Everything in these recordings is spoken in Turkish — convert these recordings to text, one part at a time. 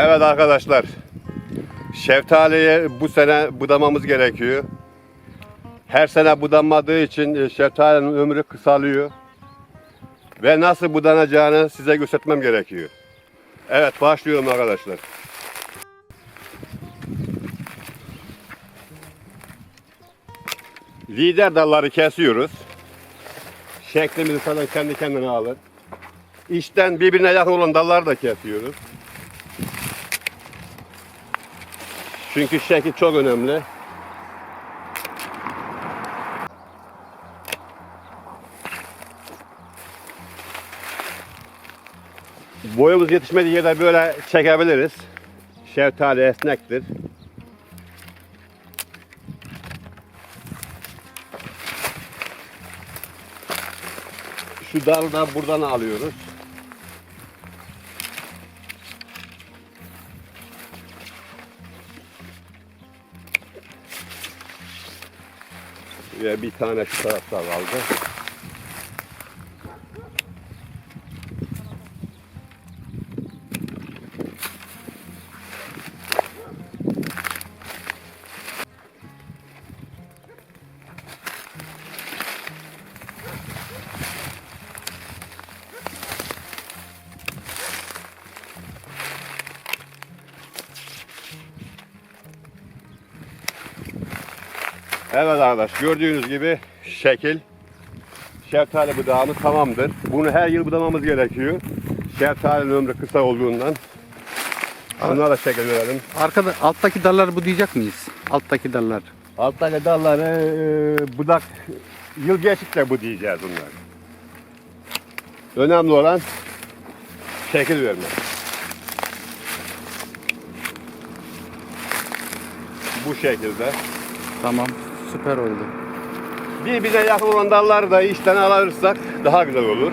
Evet arkadaşlar. Şeftaliyi bu sene budamamız gerekiyor. Her sene budanmadığı için e, şeftalinin ömrü kısalıyor. Ve nasıl budanacağını size göstermem gerekiyor. Evet başlıyorum arkadaşlar. Lider dalları kesiyoruz. Şeklimizi zaten kendi kendine alır. İçten birbirine yakın olan dalları da kesiyoruz. Çünkü şekil çok önemli. Boyumuz yetişmediği yerde böyle çekebiliriz. Şeftali esnektir. Şu dalı da buradan alıyoruz. Ve bir tane şu tarafta kaldı. Evet arkadaş gördüğünüz gibi şekil şeftali budağımız tamamdır. Bunu her yıl budamamız gerekiyor. Şeftalinin ömrü kısa olduğundan. Bunlara da şekil verelim. Arkada alttaki dalları budayacak mıyız? Alttaki dallar. Alttaki dalları e, budak yıl geçtikçe budayacağız bunları. Önemli olan şekil vermek. Bu şekilde. Tamam. Süper oldu. Birbirine yakın olan dalları da içten alırsak daha güzel olur.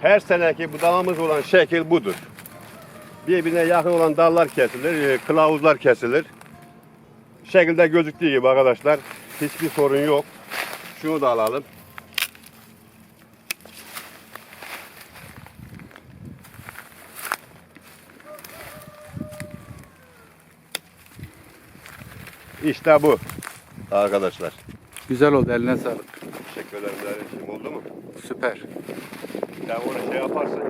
Her seneki budamamız olan şekil budur. Birbirine yakın olan dallar kesilir, e, kılavuzlar kesilir. Şekilde gözüktüğü gibi arkadaşlar hiçbir sorun yok. Şunu da alalım. İşte bu arkadaşlar. Güzel oldu. Eline sağlık. Teşekkür ederim. Oldu mu? Süper. Sen onu şey yaparsın.